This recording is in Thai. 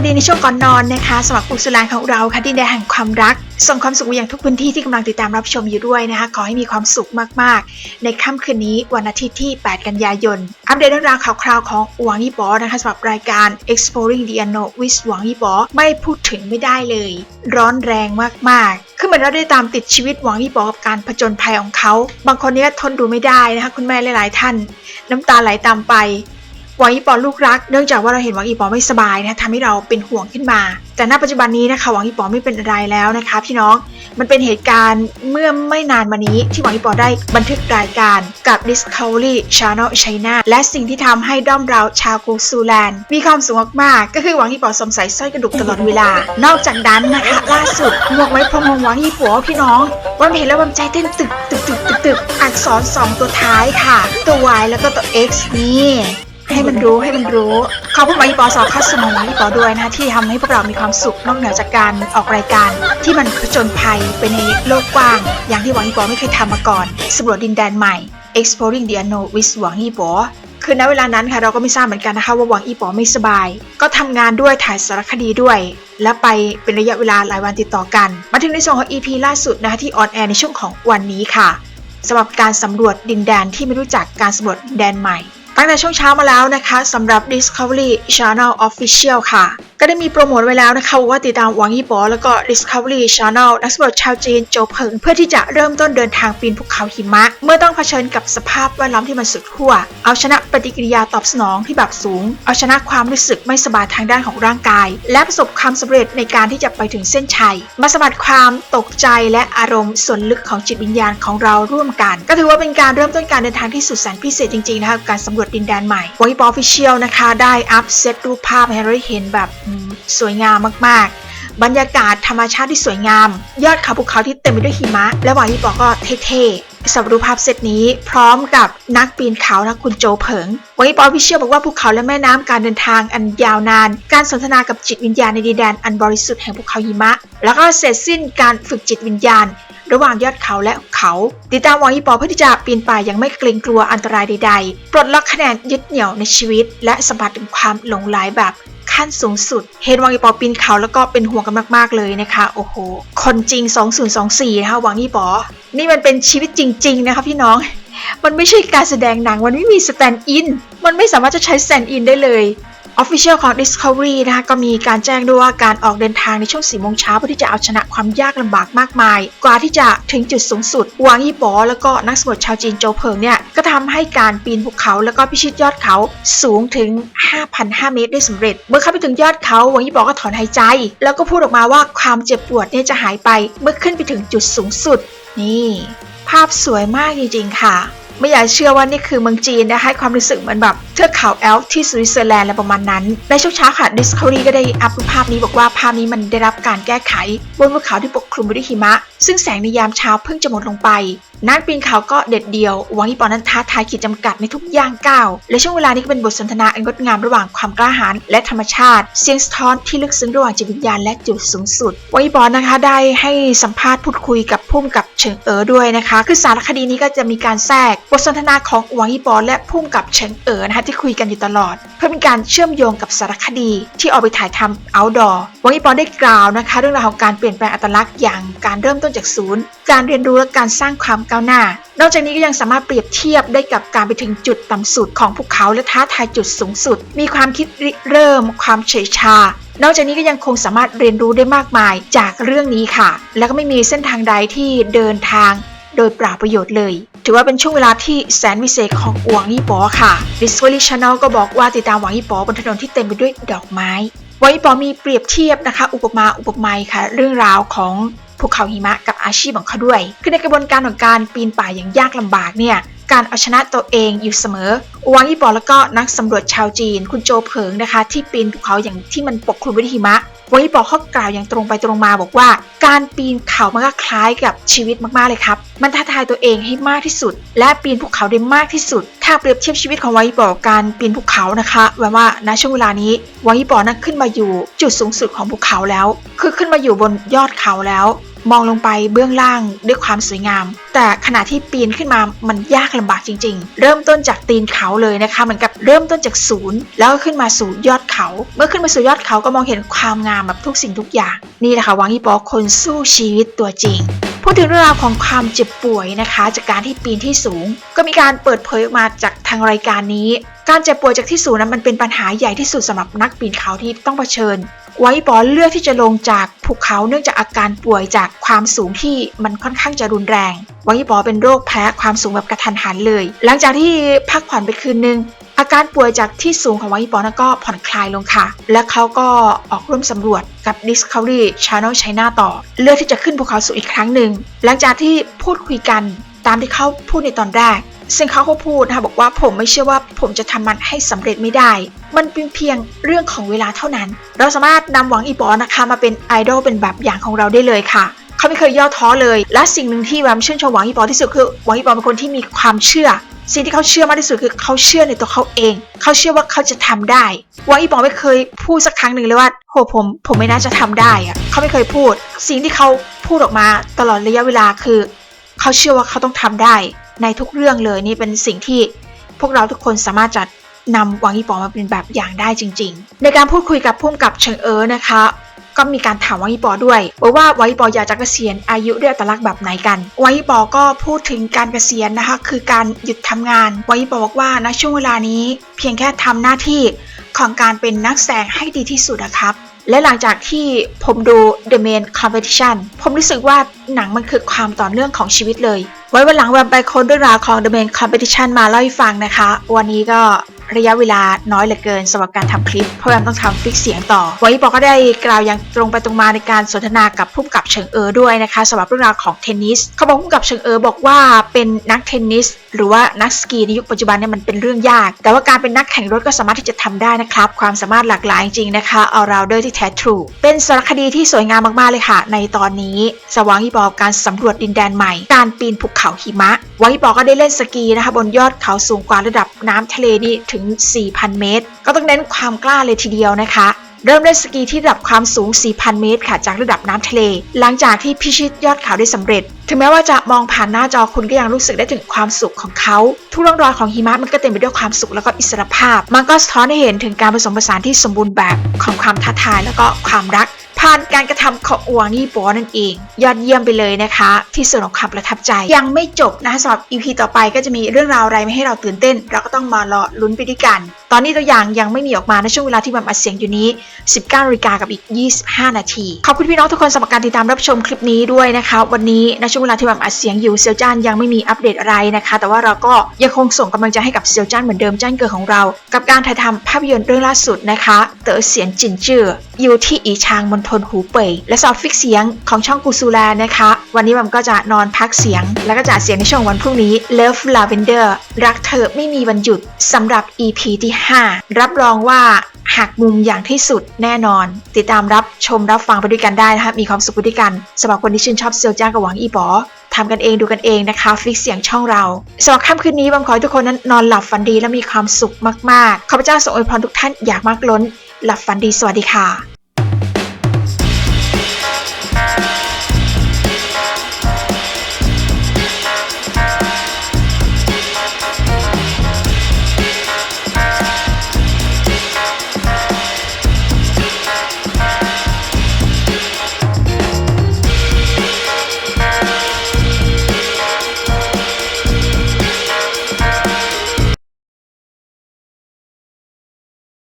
วัสดีในช่วงก่อนนอนนะคะสำหรับอุสุลานของเราค่ะดินแดนแห่งความรัก ส่งความสุขไปยังทุกพื้นที่ที่กำลังติดตามรับชมอยู่ด้วยนะคะ ขอให้มีความสุขมากๆ ในค่ำคืนนี้วันอาทิตย์ที่ 8 กันยายน อัปเดตเรื่องราวข่าวคราวของหวังยี่ปอนะคะสำหรับรายการ Exploring the Unknown with หวังยี่ปอไม่พูดถึงไม่ได้เลย ร้อนแรงมากๆ คือเหมือนเราได้ตามติดชีวิตหวังยี่ปอกับการผจญภัยของเขา บางคนเนี่ยทนดูไม่ได้นะคะคุณแม่หลาย ๆ ท่าน น้ำตาไหลตามไป หวังอีปอลูกรัก เนื่องจากว่าเราเห็นหวังอีปอไม่สบายนะทำให้เราเป็นห่วงขึ้นมา แต่ณปัจจุบันนี้นะคะหวังอีปอไม่เป็นอะไรแล้วนะคะ พี่น้อง มันเป็นเหตุการณ์เมื่อไม่นานมานี้ที่หวังอีปอได้บันทึกรายการกับ Discovery Channel China และสิ่งที่ทำให้ด้อมเราชาวกูซูแลนด์มีความสุขมากๆก็คือหวังอีปอสวมใส่สร้อยกระดูกตลอดเวลา นอกจากนั้นนะคะ ล่าสุดหมวกไว้พรมของหวังอีปัวพี่น้องวันเห็นแล้ววันใจเต้นตึกตึกตึกตึกตึกอักษรสองตัวท้ายค่ะ ตัว Y แล้วก็ตัว X นี่ ให้มันรู้ให้มันรู้ขอบคุณหวังอีปอสอบเข้าสมองหวังอีปอด้วยนะที่ทำให้พวกเรามีความสุขนอกเหนือจากการออกรายการ ที่มันผจญภัยไปในโลกกว้าง อย่างที่หวังอีปอไม่เคยทำมาก่อนสำรวจดินแดนใหม่ exploring the unknown with หวังอีปอคือณเวลานั้นค่ะเราก็ไม่ทราบเหมือนกันนะคะว่าหวังอีปอไม่สบาย ก็ทำงานด้วยถ่ายสารคดีด้วย และไปเป็นระยะเวลาหลายวันติดต่อกัน มาถึงในส่วนของ EP ล่าสุดนะคะที่ออนแอร์ในช่วงของวันนี้ค่ะสำหรับการสำรวจดินแดนที่ไม่รู้จักการสำรวจดินแดนใหม่ ตั้งแต่ช่วงเช้ามาแล้วนะคะสำหรับ Discovery Channel Official ค่ะ ก็ได้มีโปรโมทไว้แล้วนะคะว่าติดตามหวังยี่ปอแล้วก็ Discovery Channel นักสำรวจชาวจีนโจเพิง เพื่อที่จะเริ่มต้นเดินทางปีนภูเขาหิมะ เมื่อต้องเผชิญกับสภาพแวดล้อมที่มันสุดขั้วเอาชนะปฏิกิริยาตอบสนองที่แบบสูง เอาชนะความรู้สึกไม่สบายทางด้านของร่างกาย และประสบความสำเร็จในการที่จะไปถึงเส้นชัย มาสัมผัสความตกใจและอารมณ์ส่วนลึกของจิตวิญญาณของเราร่วมกัน ก็ถือว่าเป็นการเริ่มต้นการเดินทางที่สุดแสนพิเศษจริงๆนะคะการสำรวจดินแดนใหม่วอยปอฟิเชียลนะคะ ได้อัพเซตรูปภาพให้เราเห็นแบบสวยงามมากๆ บรรยากาศธรรมชาติที่สวยงาม ยอดเขาภูเขาที่เต็มไปด้วยหิมะ และวายี่ปอก็เท่ๆสำหรับรูปภาพเซตนี้พร้อมกับนักปีนเขานะคุณโจเผิงวางยี่ปอฟิเชียลบอกว่าภูเขาและแม่น้ำการเดินทางอันยาวนาน การสนทนากับจิตวิญญาณในดินแดนอันบริสุทธิ์แห่งภูเขาหิมะ แล้วก็เสร็จสิ้นการฝึกจิตวิญญาณ ระหว่างยอดเขาและเขาติดตามหวังอีปอเพื่อที่จะปีนป่ายอย่างไม่เกรงกลัวอันตรายใดๆ ปลดล็อกคะแนนยึดเหนี่ยวในชีวิต และสัมผัสถึงความหลงไหลแบบขั้นสูงสุดเห็นหวังอีปอปีนเขาแล้วก็เป็นห่วงกันมากๆเลยนะคะ โอ้โห คนจริง 2024 นะคะหวังอีปอ นี่มันเป็นชีวิตจริง ๆ นะคะพี่น้อง มันไม่ใช่การแสดงหนัง มันไม่มีสแตนด์อิน มันไม่สามารถจะใช้สแตนด์อินได้เลย Official ของ Discovery นะคะก็มีการแจ้งด้วยว่าการออกเดินทางในช่วง4โมงเช้าเพื่อที่จะเอาชนะความยากลำบากมากมาย กว่าที่จะถึงจุดสูงสุดหวางยี่ปอแล้วก็นักสำรวจชาวจีนโจเพิงเนี่ยก็ทำให้การปีนภูเขาแล้วก็พิชิตยอดเขาสูงถึง5,500เมตรได้สำเร็จ เมื่อเข้าไปถึงยอดเขาหวางยี่ปอก็ถอนหายใจ แล้วก็พูดออกมาว่าความเจ็บปวดเนี่ยจะหายไป เมื่อขึ้นไปถึงจุดสูงสุด นี่ ภาพสวยมากจริงๆค่ะ ไม่อยากเชื่อว่านี่คือเมืองจีนนะให้ความรู้สึกเหมือนแบบเทือกเขาแอลป์ที่สวิตเซอร์แลนด์อะไรประมาณนั้น ในช่วงเช้าค่ะ Discovery ก็ได้อัพภาพนี้บอกว่าภาพนี้มันได้รับการแก้ไข บนภูเขาที่ปกคลุมไปด้วยหิมะ ซึ่งแสงในยามเช้าเพิ่งจะหมดลงไป นักปีนเขาก็เด็ดเดียวหวังที่ปอนั้นท้าทายขีดจำกัดในทุกย่างก้าว และช่วงเวลานี้ก็เป็นบทสนทนาอันงดงามระหว่างความกล้าหาญและธรรมชาติ เสียงสะท้อนที่ลึกซึ้งระหว่างจิตวิญญาณและจุดสูงสุดวังที่ปอนะคะได้ให้สัมภาษณ์พูดคุยกับผู้กำกับเฉิงเอ๋อด้วยนะคะ คือสารคดีนี้ก็จะมีการแทรกบทสนทนาของวังยี่ปอนและผู้กำกับเฉิงเอ๋อนะคะที่คุยกันอยู่ตลอด เพื่อเป็นการเชื่อมโยงกับสารคดีที่ออกไปถ่ายทำ outdoor วังยี่ปอนได้กล่าวนะคะ เรื่องราวของการเปลี่ยนแปลงอัตลักษณ์อย่างการเริ่มต้นจากศูนย์ การเรียนรู้และการสร้างความก้าวหน้า นอกจากนี้ก็ยังสามารถเปรียบเทียบได้กับการไปถึงจุดต่ำสุดของภูเขาและท้าทายจุดสูงสุด มีความคิดริเริ่ม ความเฉยชา นอกจากนี้ก็ยังคงสามารถเรียนรู้ได้มากมายจากเรื่องนี้ค่ะ แล้วก็ไม่มีเส้นทางใดที่เดินทางโดยเปล่าประโยชน์เลย ถือว่าเป็นช่วงเวลาที่แสนวิเศษของหวังยี่ปอค่ะ Discovery Channel ก็บอกว่าติดตามหวังยี่ปอบนถนนที่เต็มไปด้วยดอกไม้หวังยี่ปอมีเปรียบเทียบนะคะ อุปมาอุปไมยค่ะ เรื่องราวของ ภูเขาหิมะกับอาชีพของเขาด้วย คือในกระบวนการของการปีนป่ายอย่างยากลำบากเนี่ยการเอาชนะตัวเองอยู่เสมอวังยี่ปอแล้วก็นักสำรวจชาวจีน คุณโจเผิงนะคะ ที่ปีนภูเขาอย่างที่มันปกคลุมด้วยหิมะ หวังยี่ปอเขากล่าวอย่างตรงไปตรงมาบอกว่า การปีนเขามันก็คล้ายกับชีวิตมากๆเลยครับ มันท้าทายตัวเองให้มากที่สุด และปีนภูเขาได้มากที่สุด ถ้าเปรียบเทียบชีวิตของไวัยปอกการปีนภูเขานะคะแปลว่าณช่วงเวลานี้ไวังยี่ปอนั้นขึ้นมาอยู่จุดสูงสุดของภูเขาแล้ว คือขึ้นมาอยู่บนยอดเขาแล้วมองลงไปเบื้องล่างด้วยความสวยงาม แต่ขณะที่ปีนขึ้นมามันยากลำบากจริง ๆ เริ่มต้นจากตีนเขาเลยนะคะเหมือนกับเริ่มต้นจากศูนย์ แล้วก็ขึ้นมาสู่ยอดเขา เมื่อขึ้นมาสู่ยอดเขาก็มองเห็นความงามแบบทุกสิ่งทุกอย่าง นี่แหละค่ะวังอีปอคนสู้ชีวิตตัวจริงพูดถึงเรื่องราวของความเจ็บป่วยนะคะ จากการที่ปีนที่สูง ก็มีการเปิดเผยออกมาจากทางรายการนี้ การเจ็บป่วยจากที่สูงนั้นมันเป็นปัญหาใหญ่ที่สุดสำหรับนักปีนเขาที่ต้องเผชิญ ไว้บอลเลือกที่จะลงจากภูเขาเนื่องจากอาการป่วยจากความสูงที่มันค่อนข้างจะรุนแรง ไว้บอลเป็นโรคแพ้ความสูงแบบกระทันหันเลย หลังจากที่พักผ่อนไปคืนนึงอาการป่วยจากที่สูงของไวบอลนั้นก็ผ่อนคลายลงค่ะ และเขาก็ออกร่วมสำรวจกับ Discovery Channel China ต่อ เลือกที่จะขึ้นภูเขาสูงอีกครั้งหนึ่ง หลังจากที่พูดคุยกันตามที่เขาพูดในตอนแรก ซึ่งเขาก็พูดนะคะบอกว่าผมไม่เชื่อว่าผมจะทำมันให้สำเร็จไม่ได้ มันเป็นเพียงเรื่องของเวลาเท่านั้น เราสามารถนำหวังอีปอนะคะมาเป็นไอดอลเป็นแบบอย่างของเราได้เลยค่ะเขาไม่เคยย่อท้อเลย และสิ่งหนึ่งที่แวมชื่นชมหวังอีปอที่สุดคือหวังอีปอเป็นคนที่มีความเชื่อ สิ่งที่เขาเชื่อมากที่สุดคือเขาเชื่อในตัวเขาเอง เขาเชื่อว่าเขาจะทำได้หวังอีปอไม่เคยพูดสักครั้งหนึ่งเลยว่าโหผมผมไม่น่าจะทำได้อะเขาไม่เคยพูด สิ่งที่เขาพูดออกมาตลอดระยะเวลาคือ เขาเชื่อว่าเขาต้องทำได้ ในทุกเรื่องเลยนี่เป็นสิ่งที่พวกเราทุกคนสามารถจะนำวังอีปอมาเป็นแบบอย่างได้จริง ๆ ในการพูดคุยกับพุ่มกับเชิงเอ๋อนะคะ ก็มีการถามวังอีปอด้วยว่าว่าวังอีปออยากจะเกษียณอายุด้วยอัตลักษณ์แบบไหนกันวังอีปอก็พูดถึงการเกษียณนะคะ คือการหยุดทำงานวังอีปอบอกว่าณช่วงเวลานี้ เพียงแค่ทำหน้าที่ของการเป็นนักแสดงให้ดีที่สุดนะครับและหลังจากที่ผมดู The Main Competition ผมรู้สึกว่าหนังมันคือความต่อเนื่องของชีวิตเลย ไว้วันหลังแวมไปค้นเรื่องราวของ The Main Competition มาเล่าให้ฟังนะคะ วันนี้ก็ ระยะเวลาน้อยเหลือเกินสำหรับการทำคลิป เพราะแวมต้องทำฟิกเสียงต่อวันนี้ปอก็ได้กล่าวอย่างตรงไปตรงมาในการสนทนากับผู้กำกับเฉิงเอ๋อด้วยนะคะสำหรับเรื่องราวของเทนนิสเขาบอกผู้กำกับเฉิงเอ๋อบอกว่าเป็นนักเทนนิสหรือว่านักสกีในยุคปัจจุบันเนี่ยมันเป็นเรื่องยาก แต่ว่าการเป็นนักแข่งรถก็สามารถที่จะทำได้นะครับความสามารถหลากหลายจริงนะคะเอาเราเดอร์ที่แท้ทรูเป็นสารคดีที่สวยงามมากๆเลยค่ะ ในตอนนี้สว่างอีบอกการสำรวจดินแดนใหม่ การปีนภูเขาหิมะวางอีบอกก็ได้เล่นสกีนะคะบนยอดเขาสูงกว่าระดับน้ำทะเลนี่ถึง4,000 เมตร ก็ต้องเน้นความกล้าเลยทีเดียวนะคะ เริ่มเล่นสกีที่ระดับความสูง 4,000 เมตร ค่ะ จากระดับน้ำทะเล หลังจากที่พิชิตยอดเขาได้สำเร็จ ถึงแม้ว่าจะมองผ่านหน้าจอคุณก็ยังรู้สึกได้ถึงความสุขของเขา ทุกร่องรอยของหิมะมันก็เต็มไปด้วยความสุขแล้วก็อิสรภาพ มันก็สะท้อนให้เห็นถึงการผสมผสานที่สมบูรณ์แบบของความท้าทายแล้วก็ความรัก ผ่านการกระทำของอวงนี่ปอนั่นเอง ยอดเยี่ยมไปเลยนะคะ ที่ส่วนของความประทับใจ ยังไม่จบนะสำหรับ EP ต่อไปก็จะมีเรื่องราวอะไรไม่ให้เราตื่นเต้น เราก็ต้องมารอลุ้นไปด้วยกัน ตอนนี้ตัวอย่างยังไม่มีออกมาในช่วงเวลาที่บัมอัดเสียงอยู่นี้ 19นาฬิกากับอีก 25 นาที ขอบคุณพี่น้องทุกคนสำหรับการติดตามรับชมคลิปนี้ด้วยนะคะ วันนี้ในช่วงเวลาที่บัมอัดเสียงอยู่เซียวจ้านยังไม่มีอัปเดตอะไรนะคะ แต่ว่าเราก็ยังคงส่งกำลังใจให้กับเซียวจ้านเหมือนเดิมจ้านเกิดของเรา กับการถ่ายทำภาพยนตร์เรื่องล่าสุดนะคะ เต๋อเสียนจินจื้ออยู่ที่อีชางมณฑลหูเป่ยและสอบฟิกเสียงของช่องกูซูแลนะคะ วันนี้บัมก็จะนอนพักเสียง แล้วก็จะเสียงในช่วงวันพรุ่งนี้ Love Lavender รักเธอไม่มีวันหยุดสำหรับ EP ที่ 5 รับรองว่าหักมุมอย่างที่สุดแน่นอน ติดตามรับชมรับฟังไปด้วยกันได้นะคะมีความสุขไปด้วยกันสำหรับคนที่ชื่นชอบเซียวจ้างกับหวังอีป๋อทำกันเองดูกันเองนะคะ ฟิกเสียงช่องเราสำหรับค่ำคืนนี้บัมขอให้ทุกคนนั้นนอนหลับฝันดีและมีความสุขมากๆข้าพเจ้าส่งอวยพรทุกท่านอยากมากล้น หลับฝันดีสวัสดีค่ะ